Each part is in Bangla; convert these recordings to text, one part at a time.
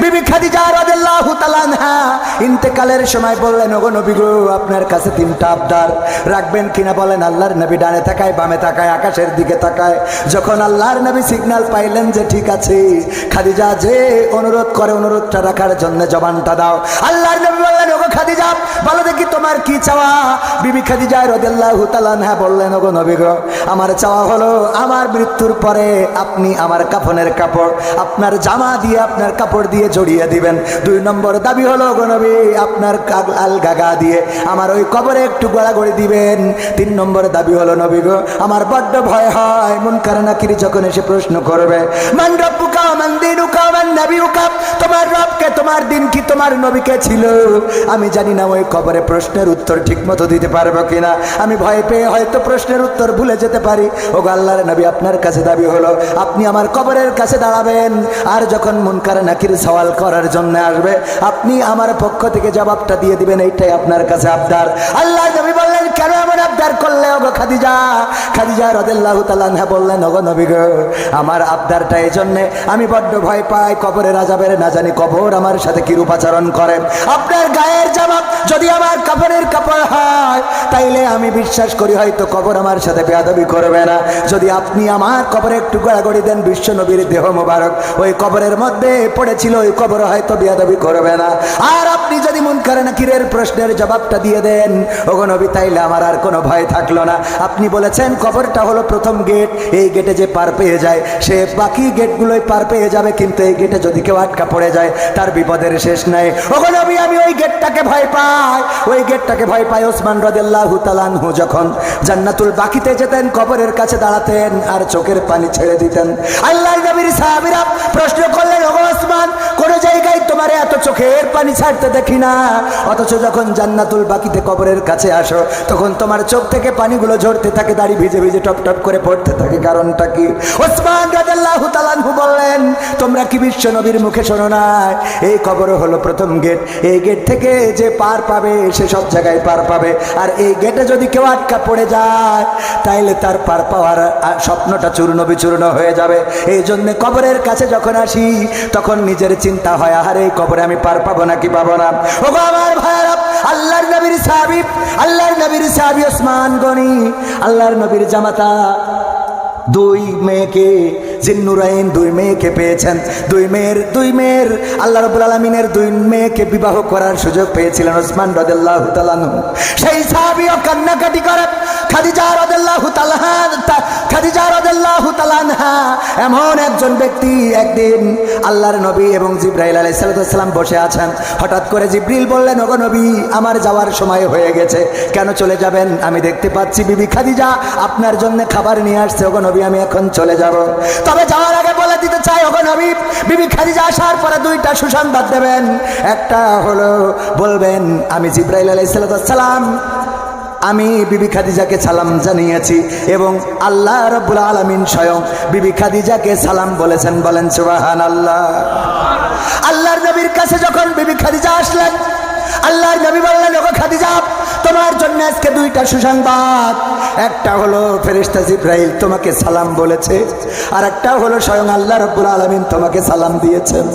বিবি খাদিজা রাদিয়াল্লাহু তাআলা ইন্তেকালের সময় বললেন, ওগো নবী গো আপনার কাছে তিনটা আবদার। রাখবেন কিনা বলেন, আল্লাহর নবী ডানে তাকায়, বামে তাকায়, আকাশের দিকে তাকায়। যখন আল্লাহর নবী সিগন্যাল পাইলেন যে, ঠিক আছে, খাদিজা, যে অনুরোধ করে অনুরোধটা রাখার জন্য জবানটা দাও। আল্লাহর নবী বললেন, ওগো খাদিজা, বলো কি চাওয়া? বিবি খাদিজা রাদিয়াল্লাহু তাআলা আনহা বললেন, ওগো নবী গো, আমার চাওয়া হলো আমার মৃত্যুর পরে আপনি আমার কাফনের কাপড়, আপনার জামা দিয়ে আপনার কাপড় দিয়ে জড়িয়ে দিবেন। দুই নম্বর দাবি হলো গো নবী, আপনার আল গাগা দিয়ে আমার ওই কবরে একটু গড়াগড়ি দিবেন। তিন নম্বর দাবি হলো, নবী গো, আমার বড্ড ভয় হয়। মন কারণাকিরি যখন এসে প্রশ্ন করবে, মান রব্বুকা, মান দিনুকা, মান নাবিউকা, তোমার রবকে, তোমার দিন কি তোমার নবীকে ছিল? আমি জানি না, ওই কবরে প্রশ্নের উত্তর ঠিক মতো দিতে পারব কিনা? আমি ভয় পেয়ে হয়তো প্রশ্নের উত্তর ভুলে যেতে পারি। ও আল্লাহর নবী আপনার কাছে দাবি হলো, আপনি আমার কবরের কাছে দাঁড়াবেন। আর যখন মুনকার নাকির সওয়াল করার জন্য আসবে, আপনি আমার পক্ষ থেকে জবাবটা দিয়ে দিবেন, এইটাই আপনার কাছে আবদার। আল্লাহ নবী কেন আবদার করলে, ওগো খাদিজা খাদিজা রদেল্লাহ তালানহা বললেন, ওগো নবী গো, আমার আবদারটা এই জন্যে, আমি বড্ড ভয় পাই, কবরের আজাবের না জানি কবর আমার সাথে কিরূপ আচরণ করে। আপনার গায়ের জবাব যদি আমার কাপড়ের কাপড় হয় তাইলে আমি বিশ্বাস করি, হয়তো কবর আমার সাথে বেয়াদবি করবে না। যদি আপনি আমার কবরে একটু গড়াগড়ি দেন, বিশ্ব নবীর দেহ মোবারক। ওই কবরের মধ্যে পড়েছিল, ওই কবর হয়তো বেয়াদবি করবে না। আর আপনি যদি মন করেন কিরের প্রশ্নের জবাবটা দিয়ে দেন, ওগো নবী, তাইলে আমার আর কোনো ভয় থাকল না। আপনি বলেছেন কবরটা হলো প্রথম গেট, এই গেটে যে পার পেয়ে যায়, সে বাকি গেটগুলোই পার পেয়ে যাবে, কিন্তু এই গেটে যদি কেউ আটকা পড়ে যায়, তার বিপদের শেষ নাই। ওগো নবী, আমি ওই গেটটাকে ভয় পাই। ওই গেটটাকে ভয় পাই ওসমান রাদিয়াল্লাহু তাআলাহু যখন জান্নাতুল বাকিতে যেতেন, কবরের কাছে দাঁড়াতেন আর চোখের পানি ছেড়ে দিতেন। আল্লাহ নবীর সাহাবীরা প্রশ্ন করলেন ওসমান, কোন জায়গায় তোমার এত চোখের পানি ছাড়তে দেখি না? অথচ যখন জান্নাতুল বাকিতে কবরের কাছে আসো, তখন তোমার চোখ থেকে পানিগুলো ঝরতে থাকে, দাড়ি ভিজে ভিজে টপ টপ করে পড়তে থাকে। কারণটা কি? ওসমান রাদিয়াল্লাহু তাআলাহু বললেন, তোমরা কি বিশ্ব নবীর মুখে শোনো না? এই কবর হলো প্রথম গেট। এই গেট থেকে যে পার পাবে, সে সব জায়গায় পার পাবে। আর এই গেটে যদি কেউ আটকা পড়ে যায়, তাইলে তার পার পাওয়ার স্বপ্নটা চূর্ণ বিচূর্ণ হয়ে যাবে। এই জন্য কবরের কাছে যখন আসি, তখন নিজের চিন্তা হয়, আহারে, এই কবরে আমি পার পাবো নাকি পাবো না? ও আমার ভাইরা আল্লাহর নবীর সাহাবি, আল্লাহর নবীর সাহাবি ওসমান গনি, আল্লাহর নবীর জামাতা, দুই মেয়েকে জিন্নুরাইন দুই মেয়েকে পেয়েছেন। দুই মেয়ের দুই মেয়ের, আল্লাহ রবুল আলমিনের দুই মেয়েকে বিবাহ করার সুযোগ পেয়েছিলেন ওসমান রদাল্লাহ সেই সাহাবিও কান্নাকাটি করে, খাদিজা খাদিজা এমন একজন ব্যক্তি একদিন আল্লাহর নবী এবং জিব্রাইল আলাই সালাম বসে আছেন। হঠাৎ করে জিব্রিল বললেন, ওগো নবী, আমার যাওয়ার সময় হয়ে গেছে। কেন চলে যাবেন? আমি দেখতে পাচ্ছি বিবি খাদিজা আপনার জন্য খাবার নিয়ে আসছে। ওগো নবী, আমি এখন চলে যাব। তবে যাওয়ার আগে বলে দিতে চাই ওখানে নবী, বিবি খাদিজা আসার পরে দুইটা সুসংবাদ দেবেন। একটা হলো, বলবেন, আমি জিব্রাইল আলাই সালাম, আমি বিবি খাদিজাকে সালাম জানিয়েছি এবং আল্লাহ রব্বুল আলমিন স্বয়ং বিবি খাদিজাকে সালাম বলেছেন, বলেন সুবাহান আল্লাহ আল্লাহর নবীর কাছে যখন বিবি খাদিজা আসলেন, আল্লাহর নবী বললেন, ওগো খাদিজা তোমার জন্য আজকে দুইটা সুসংবাদ। একটা হলো ফেরেশতা জিব্রাইল তোমাকে সালাম বলেছে আর একটা হলো স্বয়ং আল্লাহ রব্বুল আলমিন তোমাকে সালাম দিয়েছেন।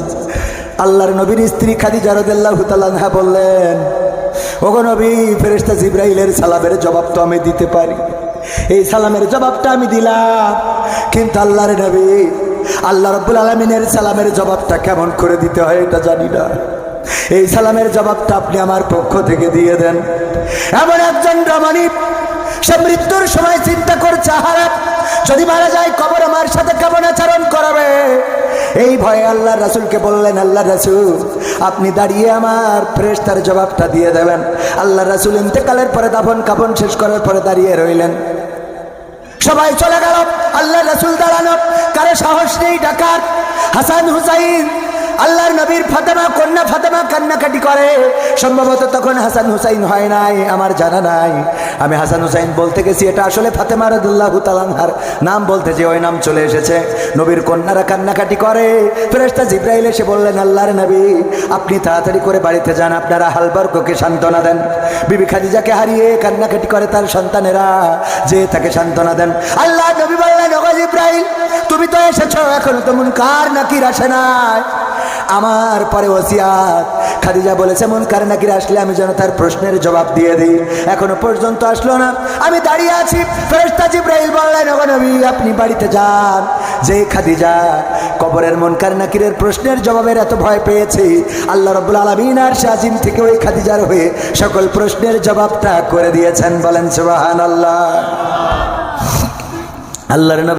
আল্লাহর নবীর স্ত্রী খাদিজা রদাল্লাহু তাআলা বললেন, ওগো নবী, ফেরেশতা জিব্রাইলের সালামের জবাব তো আমি দিতে পারি। এই সালামের জবাবটা আমি দিলাম, কিন্তু আল্লাহর নবী, আল্লাহ রব্বুল আলমিনের সালামের জবাবটা কেমন করে দিতে হয় এটা জানি না। এই সালামের জবাবটা আপনি আমার পক্ষ থেকে দিয়ে দেন। এমন একজন রমণী, সে মৃত্যুর সময় চিন্তা করছে হারাপ যদি মারা যায় কবর আমার সাথে কেমন আচরণ করাবে? এই ভয়ে আল্লাহ রাসুলকে বললেন, আল্লাহ রাসুল, আপনি দাঁড়িয়ে আমার ফ্রেস্তার জবাবটা দিয়ে দেবেন। আল্লাহ রাসুল ইন্তেকালের পরে দাফন কাপন শেষ করার পরে দাঁড়িয়ে রইলেন। সবাই চলে গেল, আল্লাহ রাসুল দাঁড়ানো, কারে সাহস নেই ডাকার হাসান, হুসাইন আল্লাহর নবীর ফাতেমা, কন্যা ফাতেমা কান্নাকাটি করে। সম্ভবত তখন হাসান হুসাইন হয় নাই, আমার জানা নাই। আমি হাসান হুসাইন বলতে গেছি, এটা আসলে ফাতেমা রদুল্লাহ তালানহার নাম বলতে যে ওই নাম চলে এসেছে। নবীর কন্যারা কান্নাকাটি করে। ফেরেস্তা জিব্রাইল এসে বললেন, আল্লাহর নবী, আপনি তাড়াতাড়ি করে বাড়িতে যান, আপনারা হালবর্গকে সান্ত্বনা দেন। বিবি খাদিজাকে হারিয়ে কান্নাকাটি করে তার সন্তানেরা, যে তাকে সান্ত্বনা দেন। আল্লাহ নবী বললেন, ওগো জিব্রাইল, তুমি তো এসেছ, এখনও তো মুনকার নাকি আসে নাই। আমার পরে ওসিয়াত। খাদিজা বলেছে মন কার নাকির আসলে আমি যেন তার প্রশ্নের জবাব দিয়ে দিই। এখনও পর্যন্ত আসলো না। আমি দাঁড়িয়ে আছি। ফেরেশতা জিব্রাইল বললেন নবী, আপনি বাড়িতে যান। যে খাদিজা কবরের মন কার নাকিরের প্রশ্নের জবাবের এত ভয় পেয়েছে, আল্লাহ রব্বুল আলমিন আর শাহিম থেকে ওই খাদিজার হয়ে সকল প্রশ্নের জবাবটা করে দিয়েছেন। বলেন সুবাহান আল্লাহ আল্লাহর